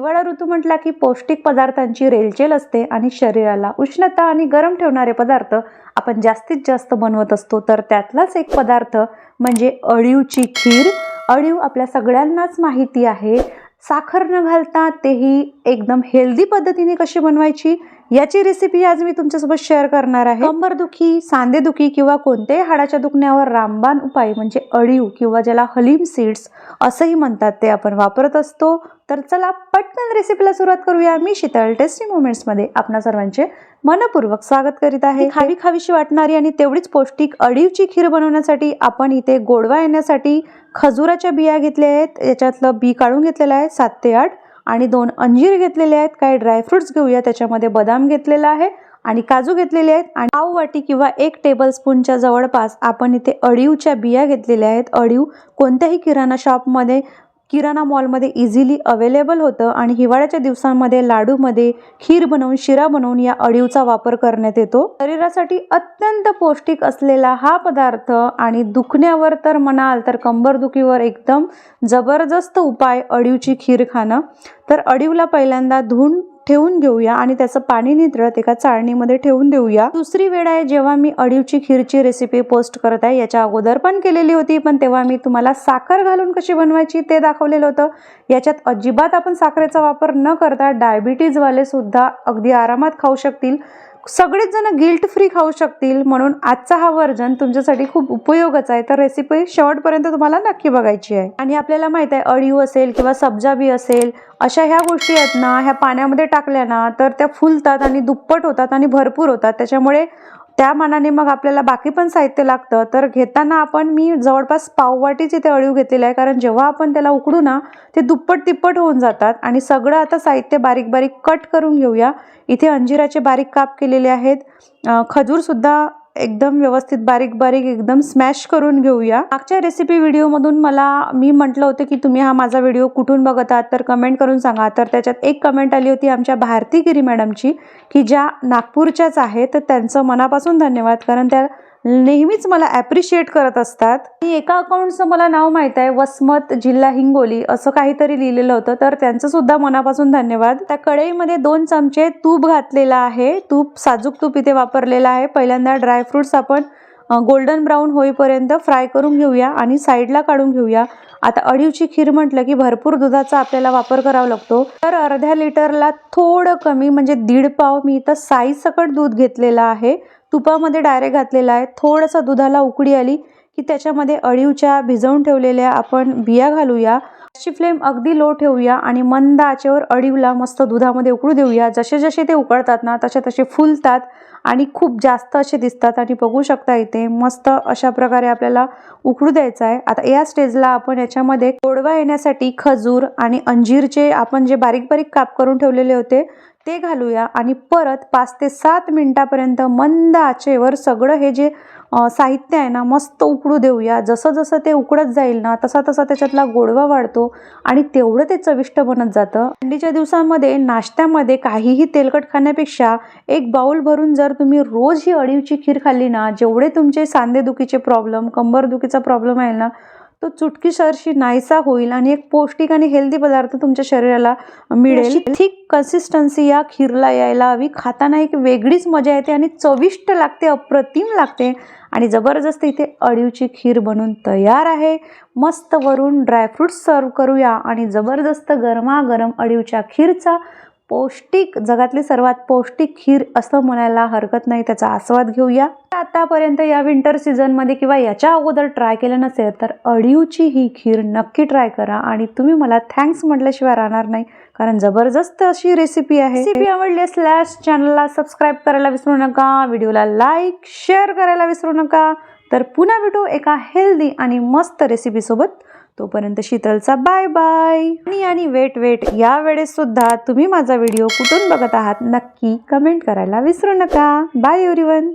हिवाळा ऋतू म्हटला की पौष्टिक पदार्थांची रेलचेल असते आणि शरीराला उष्णता आणि गरम ठेवणारे पदार्थ आपण जास्तीत जास्त बनवत असतो. तर त्यातलाच एक पदार्थ म्हणजे अळीवची खीर. अळीव आपल्या सगळ्यांनाच माहिती आहे. साखर न घालता तेही एकदम हेल्दी पद्धतीने कशी बनवायची याची रेसिपी आज मी तुमच्यासोबत शेअर करणार आहे. कंबरदुखी सांधेदुखी किंवा कोणत्याही हाडाच्या दुखण्यावर रामबाण उपाय म्हणजे अळीव किंवा ज्याला हलीम सीड्स असंही म्हणतात ते आपण वापरत असतो. तर चला पटकन रेसिपीला सुरुवात करूया. मी शीतल टेस्टी मुमेंट्समध्ये आपणा सर्वांचे मनपूर्वक स्वागत करीत आहे. खावी खावीशी वाटणारी आणि तेवढीच पौष्टिक अळीवची खीर बनवण्यासाठी आपण इथे गोडवा येण्यासाठी खजुराच्या बिया घेतल्या आहेत. याच्यातलं बी काढून घेतलेलं आहे सात ते आठ. आणि दोन अंजीर घेतलेले आहेत काही ड्रायफ्रुट्स घेऊया. त्याच्यामध्ये बदाम घेतलेला आहे आणि काजू घेतलेले आहेत. आणि पाव वाटी किंवा एक टेबल स्पूनच्या जवळपास आपण इथे अळीवच्या बिया घेतलेल्या आहेत. अळीव कोणत्याही किराणा शॉपमध्ये किराणा मॉलमध्ये इझिली अवेलेबल होतं आणि हिवाळ्याच्या दिवसांमध्ये लाडूमध्ये खीर बनवून शिरा बनवून या अळीवचा वापर करण्यात येतो. शरीरासाठी अत्यंत पौष्टिक असलेला हा पदार्थ आणि दुखण्यावर तर म्हणाल तर कंबरदुखीवर एकदम जबरदस्त उपाय अळीवची खीर खाणं. तर अळीवला पहिल्यांदा धुवून ठेवून घेऊया आणि त्याचं पाणी नितळत एका चाळणीमध्ये ठेवून देऊया. दुसरी वेळ आहे जेव्हा मी अडीवची खीरची रेसिपी पोस्ट करत आहे याच्या अगोदर पण केलेली होती पण तेव्हा मी तुम्हाला साखर घालून कशी बनवायची ते दाखवलेलं होतं. याच्यात अजिबात आपण साखरेचा वापर न करता डायबिटीजवाले सुद्धा अगदी आरामात खाऊ शकतील. सगळेच जण गिल्ट फ्री खाऊ शकतील म्हणून आजचा हा वर्जन तुमच्यासाठी खूप उपयोगाचा आहे. तर रेसिपी शेवटपर्यंत तुम्हाला नक्की बघायची आहे. आणि आपल्याला माहीत आहे अळीव असेल किंवा सबजाबी असेल अशा ह्या गोष्टी आहेत ना ह्या पाण्यामध्ये टाकल्या ना तर त्या फुलतात आणि दुप्पट होतात आणि भरपूर होतात. त्याच्यामुळे त्या मानाने मग आपल्याला बाकी पण साहित्य लागतं. तर घेताना आपण मी जवळपास पाववाटीच इथे अळीव घेतलेलं आहे. कारण जेव्हा आपण त्याला उकडू ना ते दुप्पट तिप्पट होऊन जातात. आणि सगळं आता साहित्य बारीक बारीक कट करून घेऊया. इथे अंजिराचे बारीक काप केलेले आहेत. खजूरसुद्धा एकदम व्यवस्थित बारीक बारीक एकदम स्मॅश करून घेऊया. मागच्या रेसिपी व्हिडिओमधून मला मी म्हटलं होतं की तुम्ही हा माझा व्हिडिओ कुठून बघत आहात तर कमेंट करून सांगा. तर त्याच्यात एक कमेंट आली होती आमच्या भारती गिरी मॅडमची की ज्या नागपूरच्याच आहेत तर त्यांचं मनापासून धन्यवाद. कारण त्या नेहमीच मला ॲप्रिशिएट करत असतात. आणि एका अकाउंटचं मला नाव माहीत आहे वसमत जिल्हा हिंगोली असं काहीतरी लिहिलेलं होतं. तर त्यांचं सुद्धा मनापासून धन्यवाद. त्या कढईमध्ये दोन चमचे तूप घातलेला आहे. तूप साजूक तूप इथे वापरलेलं आहे. पहिल्यांदा ड्रायफ्रुट्स आपण गोल्डन ब्राऊन होईपर्यंत फ्राय करून घेऊया आणि साईडला काढून घेऊया. आता अडीवची खीर म्हटलं की भरपूर दुधाचा आपल्याला वापर करावा लागतो. तर अर्ध्या लिटरला थोडं कमी म्हणजे दीड पाव मी इथं साई सकट दूध घेतलेलं आहे. तुपामध्ये डायरेक्ट घातलेला आहे. थोडंसं दुधाला उकडी आली की त्याच्यामध्ये अळीवच्या भिजवून ठेवलेल्या आपण बिया घालूया. गॅसची फ्लेम अगदी लो ठेवूया आणि मंद आचेवर अळीवला मस्त दुधामध्ये उकळू देऊया. जसे जसे ते उकळतात ना तसे तसे फुलतात आणि खूप जास्त असे दिसतात आणि बघू शकता इथे मस्त अशा प्रकारे आपल्याला उकळू द्यायचं आहे. आता या स्टेजला आपण याच्यामध्ये गोडवा येण्यासाठी खजूर आणि अंजीरचे आपण जे बारीक बारीक काप करून ठेवलेले होते ते घालूया आणि परत पाच ते सात मिनिटापर्यंत मंद आचेवर सगळं हे जे साहित्य आहे ना मस्त उकडू देऊया. जसं जसं ते उकडत जाईल ना तसा तसा त्याच्यातला गोडवा वाढतो आणि तेवढं ते चविष्ट बनत जातं. थंडीच्या दिवसांमध्ये नाश्त्यामध्ये काहीही तेलकट खाण्यापेक्षा एक बाउल भरून जर तुम्ही रोज ही अळीवची खीर खाल्ली ना जेवढे तुमचे सांधेदुखीचे प्रॉब्लेम कंबरदुखीचा प्रॉब्लेम आहे ना तो चुटकीसरशी नाहीसा होईल आणि एक पौष्टिक आणि हेल्दी पदार्थ तुमच्या शरीराला मिळेल. थिक कन्सिस्टन्सी या खीरला यायला हवी. खाताना एक वेगळीच मजा येते आणि चविष्ट लागते अप्रतिम लागते. आणि जबरदस्त इथे अळीवची खीर बनून तयार आहे. मस्त वरून ड्रायफ्रुट्स सर्व करूया आणि जबरदस्त गरमागरम अळीवच्या खीरचा पौष्टिक जगातली सर्वात पौष्टिक खीर असं म्हणायला हरकत नाही त्याचा आस्वाद घेऊया. आतापर्यंत या विंटर सीझनमध्ये किंवा याच्या अगोदर ट्राय केलं नसेल तर अळीवची ही खीर नक्की ट्राय करा. आणि तुम्ही मला थँक्स म्हटल्याशिवाय राहणार नाही कारण जबरदस्त अशी रेसिपी आहे. रेसिपी आवडली असल्यास चॅनलला सबस्क्राईब करायला विसरू नका व्हिडिओला लाईक शेअर करायला विसरू नका. तर पुन्हा भेटू एका हेल्दी आणि मस्त रेसिपीसोबत तोपर्यंत शीतलचा बाय बाय आणि आणि वेट वेट या वेळेस सुद्धा तुम्ही माझा व्हिडिओ कुठून बघत आहात नक्की कमेंट करायला विसरू नका. Bye everyone